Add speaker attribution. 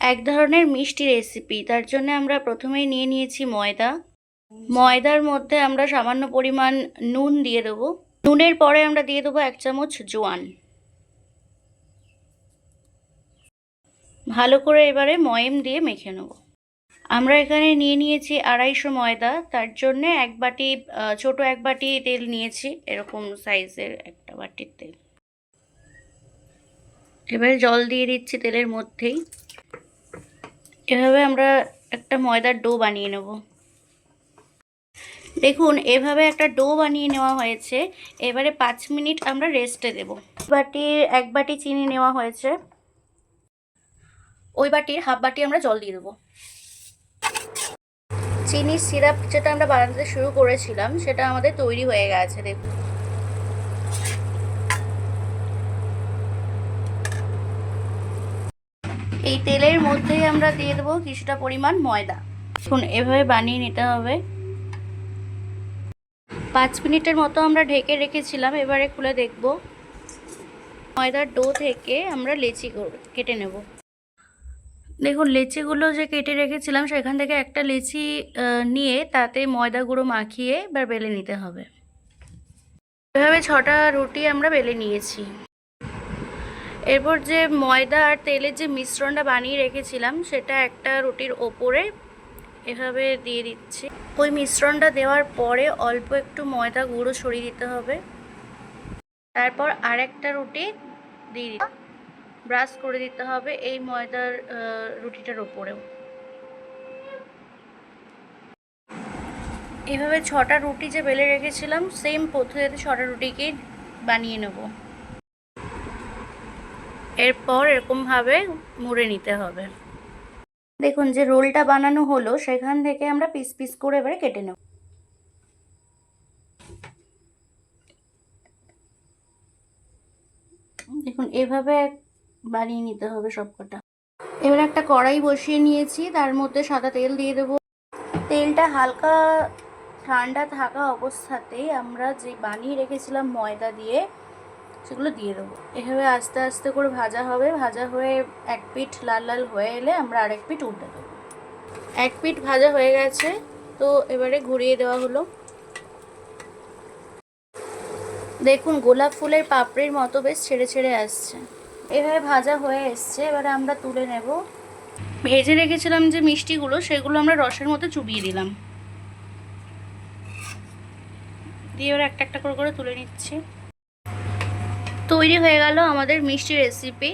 Speaker 1: এক ধরনের মিষ্টি রেসিপি তার জন্য আমরা প্রথমেই নিয়ে নিয়েছি ময়দা। ময়দার মধ্যে আমরা সামান্য পরিমাণ নুন দিয়ে দেবো। নুনের পরে আমরা দিয়ে দেবো এক চামচ জোয়ান। ভালো করে এবারে ময়েম দিয়ে মেখে নেব। আমরা এখানে নিয়ে নিয়েছি আড়াইশো ময়দা। তার জন্যে এক বাটি ছোট এক বাটি তেল নিয়েছি, এরকম সাইজের একটা বাটির তেল। এবারে জল দিয়ে দিচ্ছি তেলের মধ্যেই। এভাবে আমরা একটা ময়দার ডো বানিয়ে নেব। দেখুন, এভাবে একটা ডো বানিয়ে নেওয়া হয়েছে। এবারে পাঁচ মিনিট আমরা রেস্টে দেব। বাটির এক বাটি চিনি নেওয়া হয়েছে। ওই বাটির হাফ বাটি আমরা জল দিয়ে দেবো। চিনির সিরাপ যেটা আমরা বানাতে শুরু করেছিলাম, সেটা আমাদের তৈরি হয়ে গেছে, দেখুন। এই তেলের মধ্যেই আমরা দিয়ে দেবো কিছুটা পরিমাণ ময়দা। দেখুন, এভাবে বানিয়ে নিতে হবে। পাঁচ মিনিটের মতো আমরা ঢেকে রেখেছিলাম, এবারে খুলে দেখব। ময়দার ডো থেকে আমরা লেচি কেটে নেব। দেখুন, লেচিগুলো যে কেটে রেখেছিলাম, সেখান থেকে একটা লেচি নিয়ে তাতে ময়দা গুঁড়ো মাখিয়ে এবার বেলে নিতে হবে। এভাবে ছটা রুটি আমরা বেলে নিয়েছি। এরপর যে ময়দা আর তেলের যে মিশ্রণটা বানিয়ে রেখেছিলাম, সেটা একটা রুটির ওপরে এভাবে দিয়ে দিচ্ছি। ওই মিশ্রণটা দেওয়ার পরে অল্প একটু ময়দা গুঁড়ো সরিয়ে দিতে হবে। তারপর আরেকটা রুটি দিয়ে দিতে ব্রাশ করে দিতে হবে এই ময়দার রুটিটার ওপরেও। এভাবে ছটা রুটি যে বেলে রেখেছিলাম সেম পদ্ধতিতে ছটা রুটিকেই বানিয়ে নেব। এরপর এরকমভাবে মুড়ে নিতে হবে। দেখুন, যে রোলটা বানানো হলো, সেখান থেকে আমরা পিস পিস করে এবারে কেটে নেব। দেখুন, এভাবে বানিয়ে নিতে হবে সবকটা। এবার একটা কড়াই বসিয়ে নিয়েছি, তার মধ্যে সাদা তেল দিয়ে দেবো। তেলটা হালকা ঠান্ডা থাকা অবস্থাতেই আমরা যে বানিয়ে রেখেছিলাম ময়দা দিয়ে সেগুলো দিয়ে দেবো। এভাবে আস্তে আস্তে করে ভাজা হবে, ভাজা হয়ে এক পিঠ লাল লাল হয়ে এলে আমরা আরেক পিঠ উল্টে দেবো। এক পিঠ ভাজা হয়ে গেছে, তো এবারে ঘুরিয়ে দেওয়া হলো। দেখুন, গোলাপ ফুলের পাপড়ির মতো বেশ ছেড়ে ছেড়ে আসছে। এভাবে ভাজা হয়ে এসছে, এবারে আমরা তুলে নেব। ভেজে রেখেছিলাম যে মিষ্টিগুলো, সেগুলো আমরা রসের মতো চুবিয়ে দিলাম। দিয়ে এবার একটা একটা করে করে তুলে নিচ্ছি। তৈরি হয়ে গেল আমাদের মিষ্টি রেসিপি